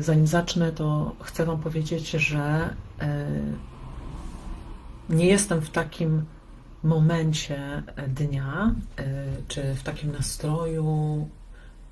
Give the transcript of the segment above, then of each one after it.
Zanim zacznę, to chcę Wam powiedzieć, że e, nie jestem w takim momencie dnia, e, czy w takim nastroju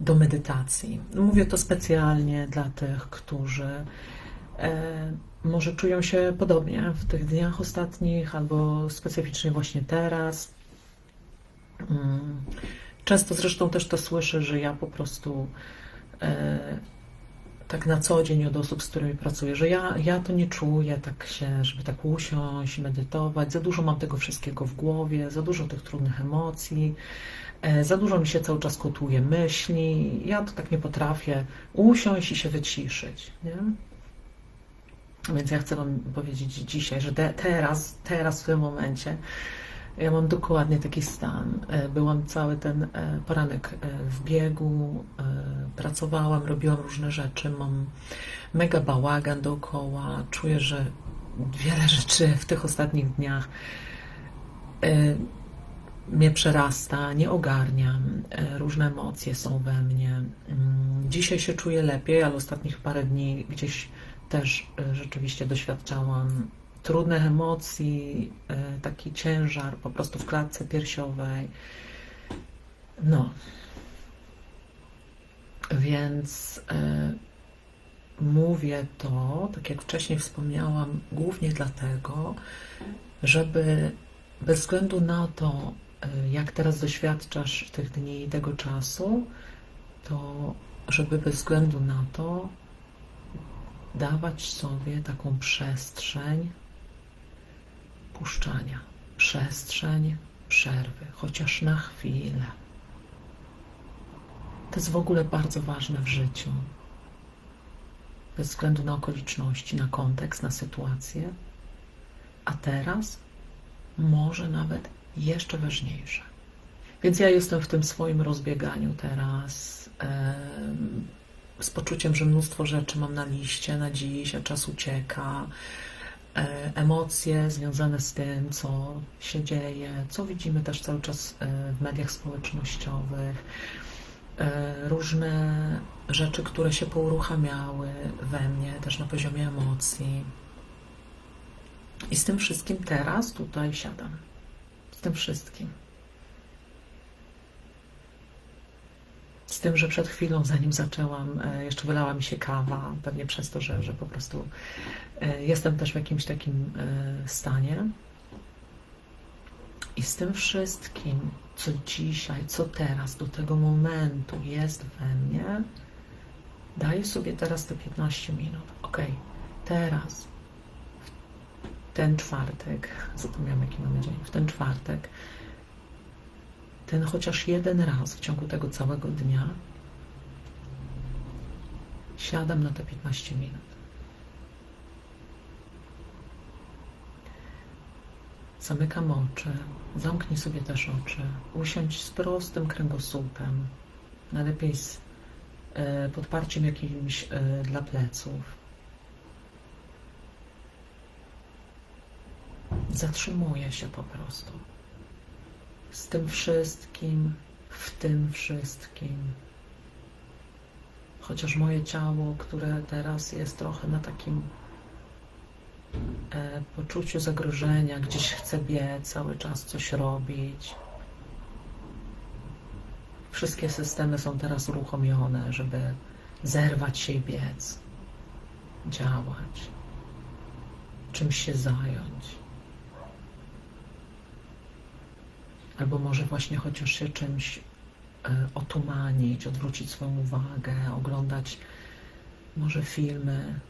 do medytacji. Mówię to specjalnie dla tych, którzy e, może czują się podobnie w tych dniach ostatnich, albo specyficznie właśnie teraz. Mm. Często zresztą też to słyszę, że ja po prostu tak na co dzień od osób, z którymi pracuję, że ja, ja to nie czuję tak się, żeby tak usiąść, medytować. Za dużo mam tego wszystkiego w głowie, za dużo tych trudnych emocji, e, za dużo mi się cały czas kotuje myśli. Ja to tak nie potrafię usiąść i się wyciszyć. Nie? Więc ja chcę Wam powiedzieć dzisiaj, że te, teraz, teraz w tym momencie ja mam dokładnie taki stan. E, byłam cały ten e, poranek e, w biegu, pracowałam, robiłam różne rzeczy, mam mega bałagan dookoła. Czuję, że wiele rzeczy w tych ostatnich dniach mnie przerasta, nie ogarniam, różne emocje są we mnie. Mm, dzisiaj się czuję lepiej, ale ostatnich parę dni gdzieś też rzeczywiście doświadczałam trudnych emocji, e, taki ciężar po prostu w klatce piersiowej. No. Więc e, mówię to, tak jak wcześniej wspomniałam, głównie dlatego, żeby bez względu na to, e, jak teraz doświadczasz tych dni i tego czasu, to żeby bez względu na to dawać sobie taką przestrzeń odpuszczania, przestrzeń przerwy, chociaż na chwilę. To jest w ogóle bardzo ważne w życiu. Bez względu na okoliczności, na kontekst, na sytuację. A teraz może nawet jeszcze ważniejsze. Więc ja jestem w tym swoim rozbieganiu teraz z poczuciem, że mnóstwo rzeczy mam na liście na dziś, a czas ucieka. E, emocje związane z tym, co się dzieje, co widzimy też cały czas e, w mediach społecznościowych, e, różne rzeczy, które się pouruchamiały we mnie, też na poziomie emocji. I z tym wszystkim teraz tutaj siadam. Z tym wszystkim. Z tym, że przed chwilą, zanim zaczęłam, e, jeszcze wylała mi się kawa, pewnie przez to, że, że po prostu e, jestem też w jakimś takim e, stanie. I z tym wszystkim, co dzisiaj, co teraz, do tego momentu jest we mnie, daję sobie teraz te 15 minut. Ok, teraz, w ten czwartek, zapomniałam jaki mamy dzień, w ten czwartek ten chociaż jeden raz w ciągu tego całego dnia siadam na te 15 minut. Zamykam oczy, zamknij sobie też oczy, usiądź z prostym kręgosłupem, najlepiej z e, podparciem jakimś e, dla pleców. Zatrzymuję się po prostu z tym wszystkim, w tym wszystkim. Chociaż moje ciało, które teraz jest trochę na takim e, poczuciu zagrożenia, gdzieś chce biec, cały czas coś robić. Wszystkie systemy są teraz uruchomione, żeby zerwać się i biec, działać, czymś się zająć. Albo może właśnie chociaż się czymś e, otumanić, odwrócić swoją uwagę, oglądać może filmy.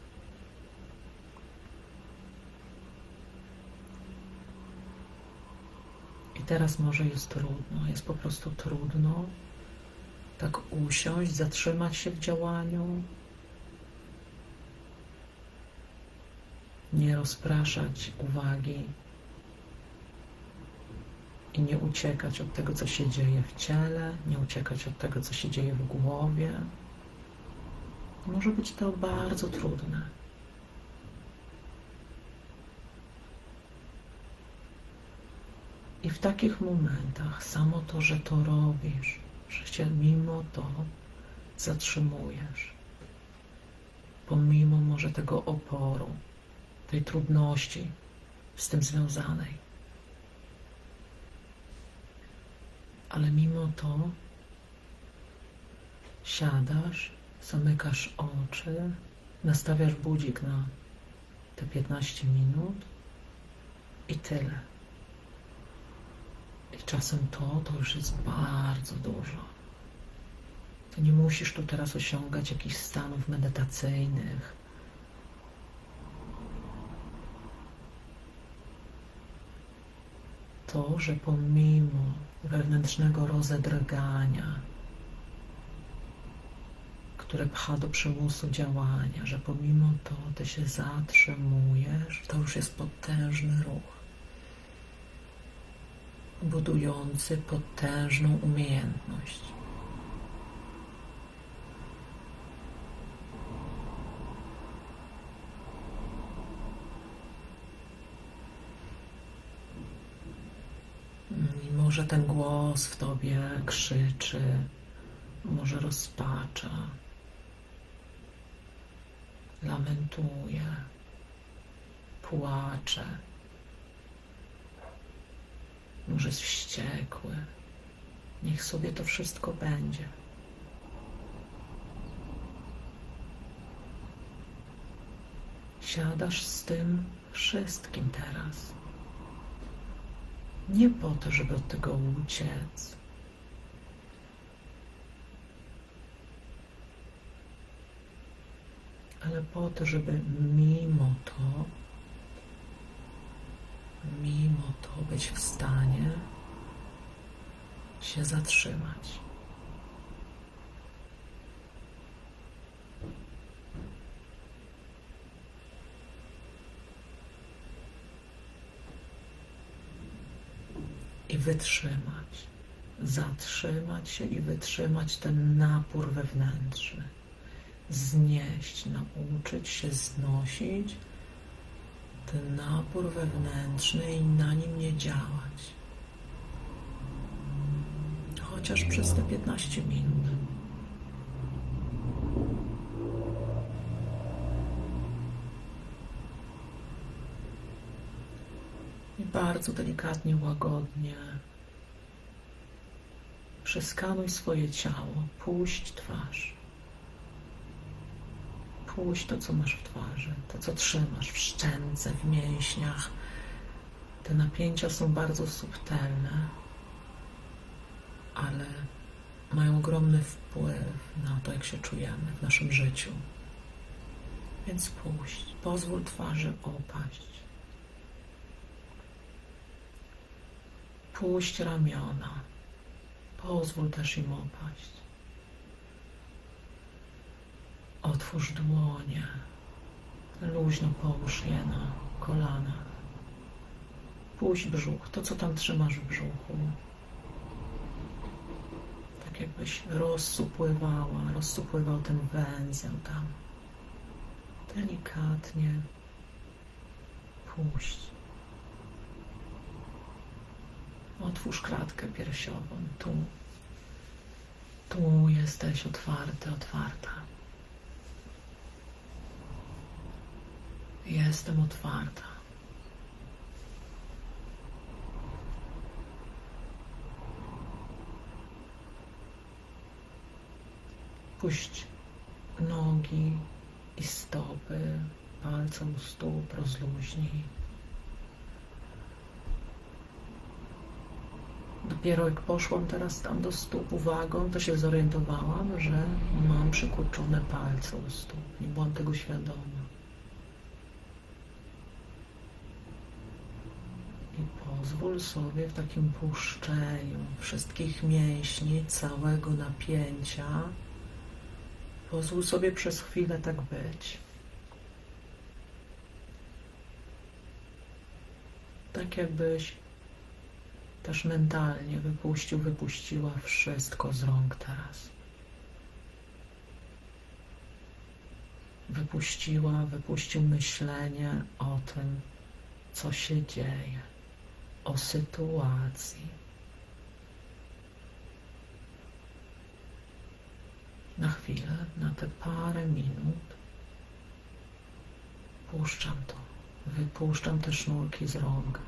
I teraz może jest trudno, jest po prostu trudno tak usiąść, zatrzymać się w działaniu, nie rozpraszać uwagi i nie uciekać od tego, co się dzieje w ciele, nie uciekać od tego, co się dzieje w głowie. Może być to bardzo trudne. I w takich momentach samo to, że to robisz, że się mimo to zatrzymujesz, pomimo może tego oporu, tej trudności z tym związanej. Ale mimo to siadasz, zamykasz oczy, nastawiasz budzik na te 15 minut i tyle. I czasem to, to już jest bardzo dużo. Nie musisz tu teraz osiągać jakichś stanów medytacyjnych. To, że pomimo wewnętrznego rozedrgania, które pcha do przymusu działania, że pomimo to ty się zatrzymujesz, to już jest potężny ruch, budujący potężną umiejętność. I może ten głos w tobie krzyczy, może rozpacza, lamentuje, płacze, może jest wściekły. Niech sobie to wszystko będzie. Siadasz z tym wszystkim teraz. Nie po to, żeby od tego uciec. Ale po to, żeby mimo to, mimo to być w stanie się zatrzymać. Wytrzymać, zatrzymać się i wytrzymać ten napór wewnętrzny, znieść, nauczyć się znosić ten napór wewnętrzny i na nim nie działać. Chociaż przez te 15 minut. I bardzo delikatnie, łagodnie przeskanuj swoje ciało, puść twarz. Puść to, co masz w twarzy, to, co trzymasz w szczęce, w mięśniach. Te napięcia są bardzo subtelne, ale mają ogromny wpływ na to, jak się czujemy w naszym życiu. Więc puść, pozwól twarzy opaść. Puść ramiona. Pozwól też im opaść. Otwórz dłonie. Luźno połóż je na kolanach. Puść brzuch, to co tam trzymasz w brzuchu. Tak jakbyś rozsupływała, rozsupływał ten węzeł tam. Delikatnie puść. Otwórz klatkę piersiową. Tu. Tu jesteś otwarty, otwarta. Jestem otwarta. Puść nogi i stopy, palce u stóp rozluźnij. Dopiero jak poszłam teraz tam do stóp uwagą, to się zorientowałam, że mam przykurczone palce u stóp. Nie byłam tego świadoma. I pozwól sobie w takim puszczeniu wszystkich mięśni, całego napięcia, pozwól sobie przez chwilę tak być. Tak jakbyś też mentalnie wypuścił, wypuściła wszystko z rąk teraz. Wypuściła, wypuścił myślenie o tym, co się dzieje, o sytuacji. Na chwilę, na te parę minut, Puszczam to. Wypuszczam te sznurki z rąk.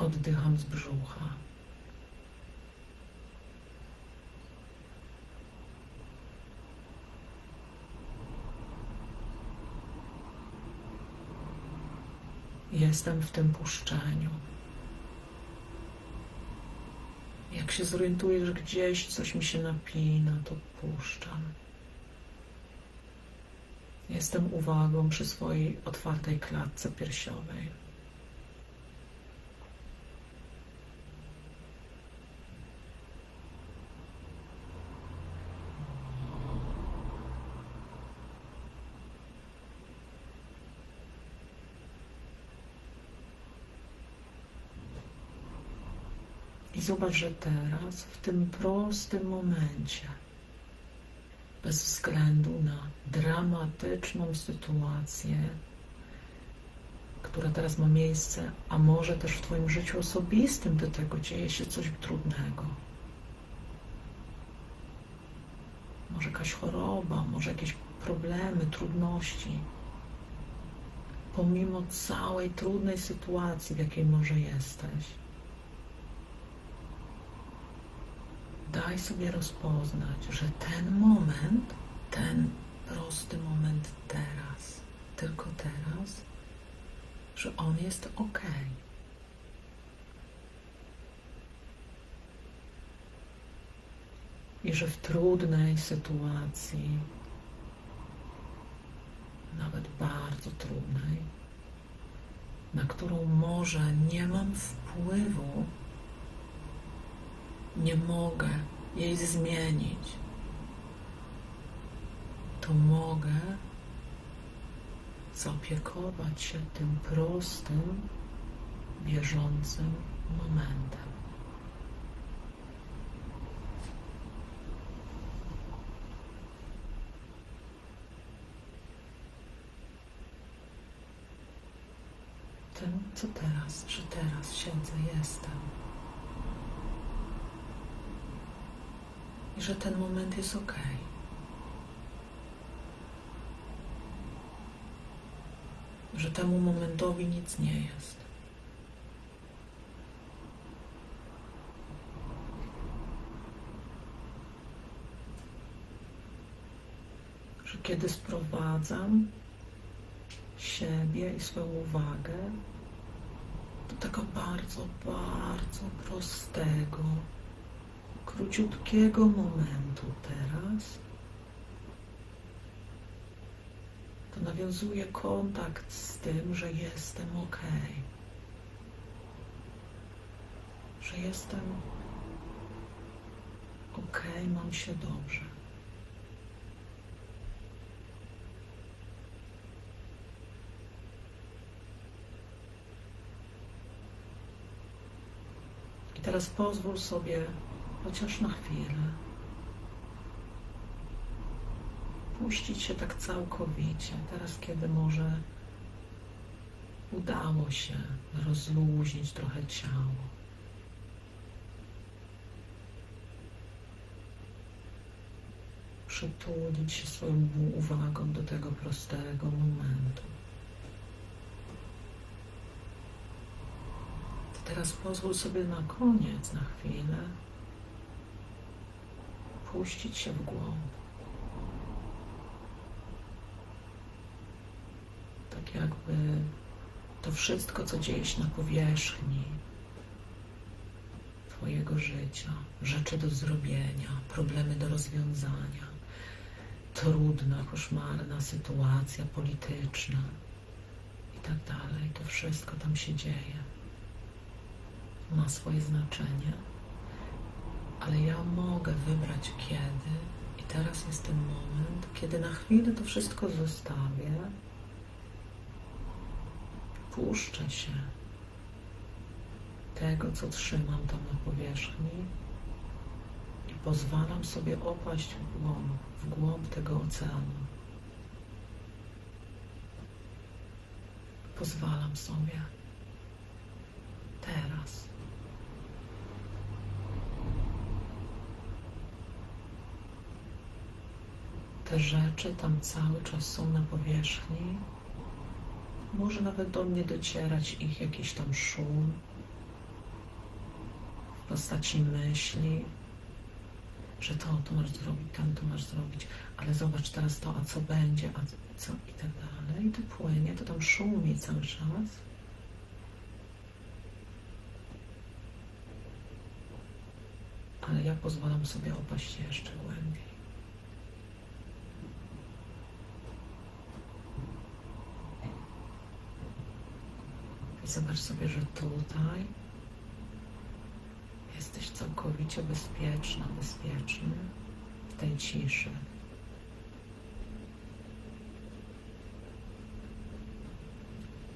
Oddycham z brzucha. Jestem w tym puszczeniu. Jak się zorientuję, że gdzieś coś mi się napina, to puszczam. Jestem uwagą przy swojej otwartej klatce piersiowej. I zobacz, że teraz, w tym prostym momencie, bez względu na dramatyczną sytuację, która teraz ma miejsce, a może też w Twoim życiu osobistym do tego dzieje się coś trudnego. Może jakaś choroba, może jakieś problemy, trudności. Pomimo całej trudnej sytuacji, w jakiej może jesteś, daj sobie rozpoznać, że ten moment, ten prosty moment teraz, tylko teraz, że on jest ok. I że w trudnej sytuacji, nawet bardzo trudnej, na którą może nie mam wpływu, nie mogę jej zmienić, to mogę zaopiekować się tym prostym, bieżącym momentem. Tym, co teraz, że teraz siedzę, jestem. I że ten moment jest ok. Że temu momentowi nic nie jest. Że kiedy sprowadzam siebie i swoją uwagę do tego bardzo, bardzo prostego, króciutkiego momentu teraz, to nawiązuję kontakt z tym, że jestem ok. Że jestem ok, mam się dobrze. I teraz pozwól sobie chociaż na chwilę puścić się tak całkowicie. Teraz, kiedy może udało się rozluźnić trochę ciało. Przytulić się swoją uwagą do tego prostego momentu. To teraz pozwól sobie na koniec, na chwilę, puścić się w głąb. Tak jakby to wszystko, co dzieje się na powierzchni Twojego życia, rzeczy do zrobienia, problemy do rozwiązania, trudna, koszmarna sytuacja polityczna i tak dalej. To wszystko tam się dzieje. Ma swoje znaczenie ale ja mogę wybrać kiedy i teraz jest ten moment, kiedy na chwilę to wszystko zostawię, puszczę się tego, co trzymam tam na powierzchni i pozwalam sobie opaść w głąb, w głąb tego oceanu. Pozwalam sobie teraz. Te rzeczy tam cały czas są na powierzchni. Może nawet do mnie docierać ich jakiś tam szum w postaci myśli, że to, to masz zrobić, tam to masz zrobić, ale zobacz teraz to, a co będzie, a co i tak dalej. I to płynie, to tam szumi cały czas. Ale ja pozwalam sobie opaść jeszcze głębiej. Zobacz sobie, że tutaj jesteś całkowicie bezpieczna, bezpieczny w tej ciszy.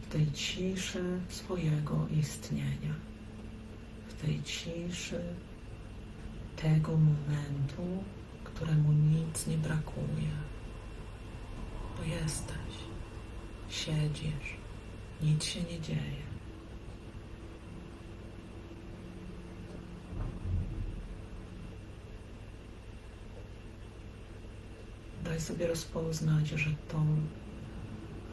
W tej ciszy swojego istnienia. W tej ciszy tego momentu, któremu nic nie brakuje. Bo jesteś, siedzisz, nic się nie dzieje. Daj sobie rozpoznać, że tą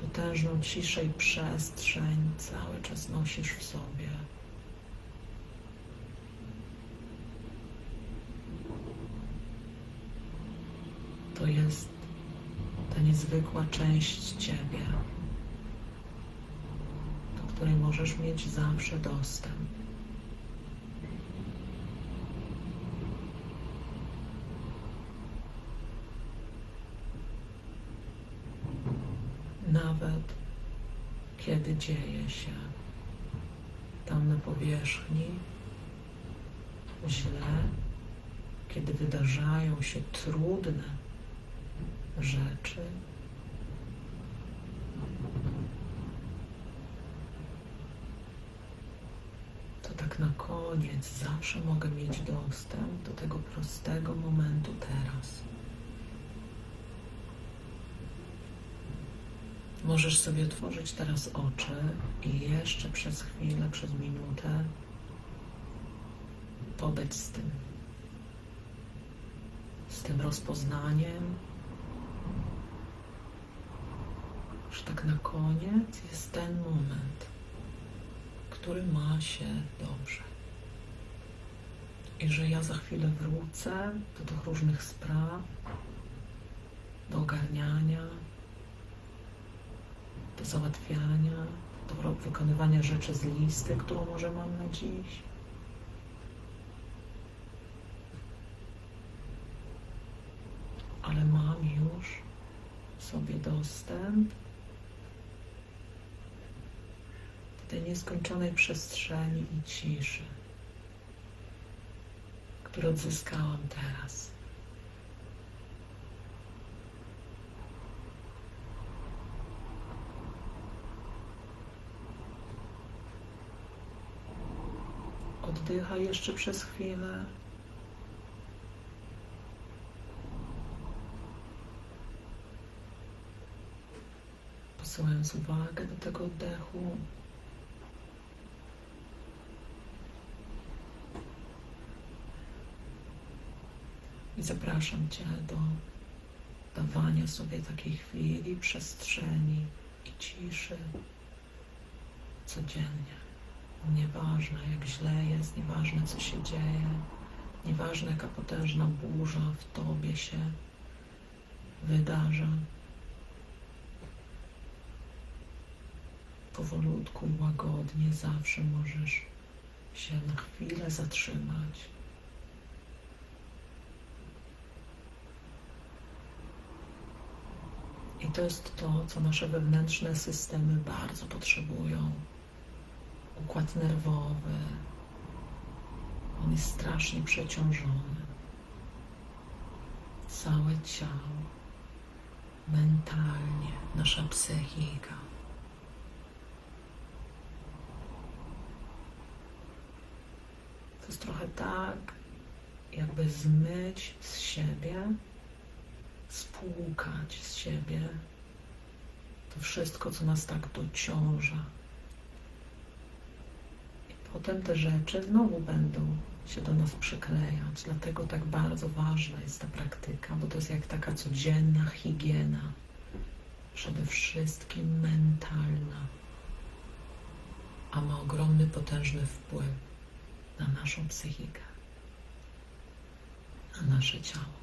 potężną ciszę i przestrzeń cały czas nosisz w sobie. To jest ta niezwykła część Ciebie, do której możesz mieć zawsze dostęp. Nawet kiedy dzieje się tam na powierzchni źle, kiedy wydarzają się trudne rzeczy, to tak na koniec zawsze mogę mieć dostęp do tego prostego momentu teraz. Możesz sobie otworzyć teraz oczy i jeszcze przez chwilę, przez minutę pobyć z tym. Z tym rozpoznaniem, że tak na koniec jest ten moment, który ma się dobrze. I że ja za chwilę wrócę do tych różnych spraw, do ogarniania, załatwiania, do wykonywania rzeczy z listy, którą może mam na dziś. Ale mam już sobie dostęp do tej nieskończonej przestrzeni i ciszy, które odzyskałam teraz. Oddychaj jeszcze przez chwilę. Posyłając uwagę do tego oddechu. I zapraszam Cię do dawania sobie takiej chwili, przestrzeni i ciszy codziennie. Nieważne jak źle jest, nieważne co się dzieje, nieważne jaka potężna burza w tobie się wydarza. Powolutku łagodnie zawsze możesz się na chwilę zatrzymać. I to jest to, co nasze wewnętrzne systemy bardzo potrzebują układ nerwowy. On jest strasznie przeciążony. Całe ciało, mentalnie, nasza psychika. To jest trochę tak, jakby zmyć z siebie, spłukać z siebie to wszystko, co nas tak dociąża potem te rzeczy znowu będą się do nas przyklejać. Dlatego tak bardzo ważna jest ta praktyka, bo to jest jak taka codzienna higiena, przede wszystkim mentalna, a ma ogromny, potężny wpływ na naszą psychikę, na nasze ciało.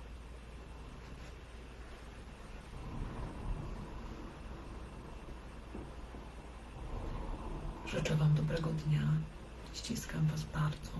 Życzę Wam dobrego dnia. Ściskam Was bardzo.